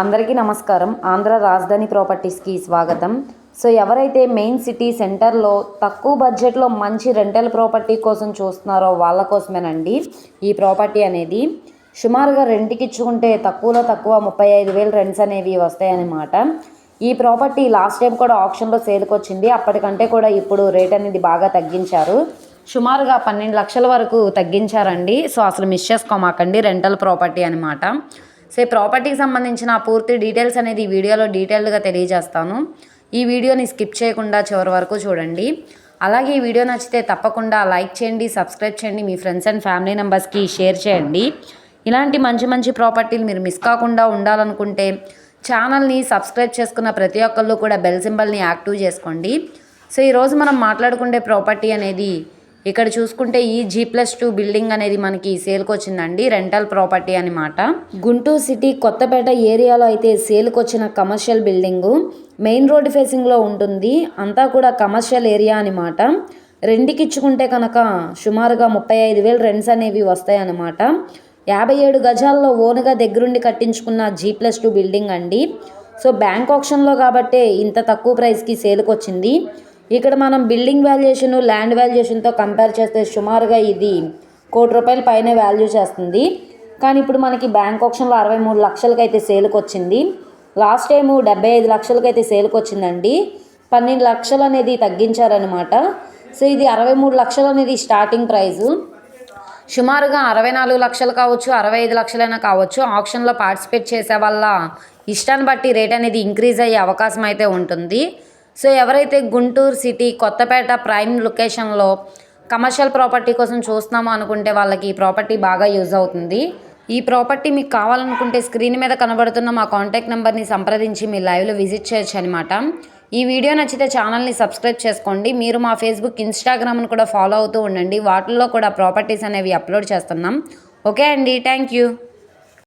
అందరికీ నమస్కారం. ఆంధ్ర రాజధాని ప్రాపర్టీస్కి స్వాగతం. సో ఎవరైతే మెయిన్ సిటీ సెంటర్లో తక్కువ బడ్జెట్లో మంచి రెంటల్ ప్రాపర్టీ కోసం చూస్తున్నారో వాళ్ళ కోసమేనండి ఈ ప్రాపర్టీ అనేది. సుమారుగా రెంట్కి ఇచ్చుకుంటే తక్కువలో తక్కువ ముప్పై ఐదు వేలు రెంట్స్ అనేవి వస్తాయన్నమాట. ఈ ప్రాపర్టీ లాస్ట్ టైం కూడా ఆప్షన్లో సేల్కి వచ్చింది. అప్పటికంటే కూడా ఇప్పుడు రేట్ అనేది బాగా తగ్గించారు. సుమారుగా పన్నెండు లక్షల వరకు తగ్గించారండి. సో అసలు మిస్ చేసుకోమాకండి రెంటల్ ప్రాపర్టీ అనమాట సో ఈ ప్రాపర్టీకి సంబంధించిన పూర్తి డీటెయిల్స్ అనేది ఈ వీడియోలో డీటెయిల్డ్గా తెలియజేస్తాను. ఈ వీడియోని స్కిప్ చేయకుండా చివరి వరకు చూడండి. అలాగే ఈ వీడియో నచ్చితే తప్పకుండా లైక్ చేయండి సబ్స్క్రైబ్ చేయండి మీ ఫ్రెండ్స్ అండ్ ఫ్యామిలీ మెంబర్స్కి షేర్ చేయండి. ఇలాంటి మంచి మంచి ప్రాపర్టీలు మీరు మిస్ కాకుండా ఉండాలనుకుంటే ఛానల్ని సబ్స్క్రైబ్ చేసుకున్న ప్రతి ఒక్కళ్ళు కూడా బెల్ సింబల్ని యాక్టివ్ చేసుకోండి. సో ఈరోజు మనం మాట్లాడుకునే ప్రాపర్టీ అనేది ఇక్కడ చూసుకుంటే ఈ జీ ప్లస్ టూ బిల్డింగ్ అనేది మనకి సేల్కి వచ్చిందండి రెంటల్ ప్రాపర్టీ అనమాట గుంటూరు సిటీ కొత్తపేట ఏరియాలో అయితే సేల్కి వచ్చిన కమర్షియల్ బిల్డింగు మెయిన్ రోడ్ ఫేసింగ్లో ఉంటుంది అంతా కూడా కమర్షియల్ ఏరియా అనమాట రెంట్కి ఇచ్చుకుంటే కనుక సుమారుగా ముప్పై ఐదు వేలు రెంట్స్ అనేవి వస్తాయన్నమాట యాభై ఏడు గజాల్లో ఓనుగా దగ్గరుండి కట్టించుకున్న జీ ప్లస్ టూ బిల్డింగ్ అండి. సో బ్యాంక్ ఆప్షన్లో కాబట్టే ఇంత తక్కువ ప్రైస్కి సేల్కి వచ్చింది. ఇక్కడ మనం బిల్డింగ్ వాల్యుయేషన్ ల్యాండ్ వాల్యుయేషన్తో కంపేర్ చేస్తే సుమారుగా ఇది కోటి రూపాయల పైన వాల్యూ చేస్తుంది. కానీ ఇప్పుడు మనకి బ్యాంక్ ఆప్షన్లో అరవై మూడు లక్షలకైతే సేల్కి వచ్చింది లాస్ట్ టైము డెబ్బై ఐదు లక్షలకైతే సేల్కి వచ్చిందండి పన్నెండు లక్షలు అనేది తగ్గించారనమాట సో ఇది అరవై మూడు లక్షలు అనేది స్టార్టింగ్ ప్రైజు. సుమారుగా అరవై నాలుగు లక్షలు కావచ్చు అరవై ఐదు లక్షలైనా కావచ్చు ఆప్షన్లో పార్టిసిపేట్ చేసే వల్ల ఇష్టాన్ని బట్టి రేట్ అనేది ఇంక్రీజ్ అయ్యే అవకాశం అయితే ఉంటుంది. సో ఎవరైతే గుంటూరు సిటీ కొత్తపేట ప్రైమ్ లొకేషన్లో కమర్షియల్ ప్రాపర్టీ కోసం చూస్తున్నామో అనుకుంటే వాళ్ళకి ఈ ప్రాపర్టీ బాగా యూజ్ అవుతుంది. ఈ ప్రాపర్టీ మీకు కావాలనుకుంటే స్క్రీన్ మీద కనబడుతున్న మా కాంటాక్ట్ నెంబర్ని సంప్రదించి మీ లైవ్లో విజిట్ చేయొచ్చు అనమాట ఈ వీడియో నచ్చితే ఛానల్ని సబ్స్క్రైబ్ చేసుకోండి. మీరు మా ఫేస్బుక్ ఇన్స్టాగ్రామ్ను కూడా ఫాలో అవుతూ ఉండండి. వాటిల్లో కూడా ప్రాపర్టీస్ అనేవి అప్లోడ్ చేస్తున్నాం. ఓకే అండి. Thank you.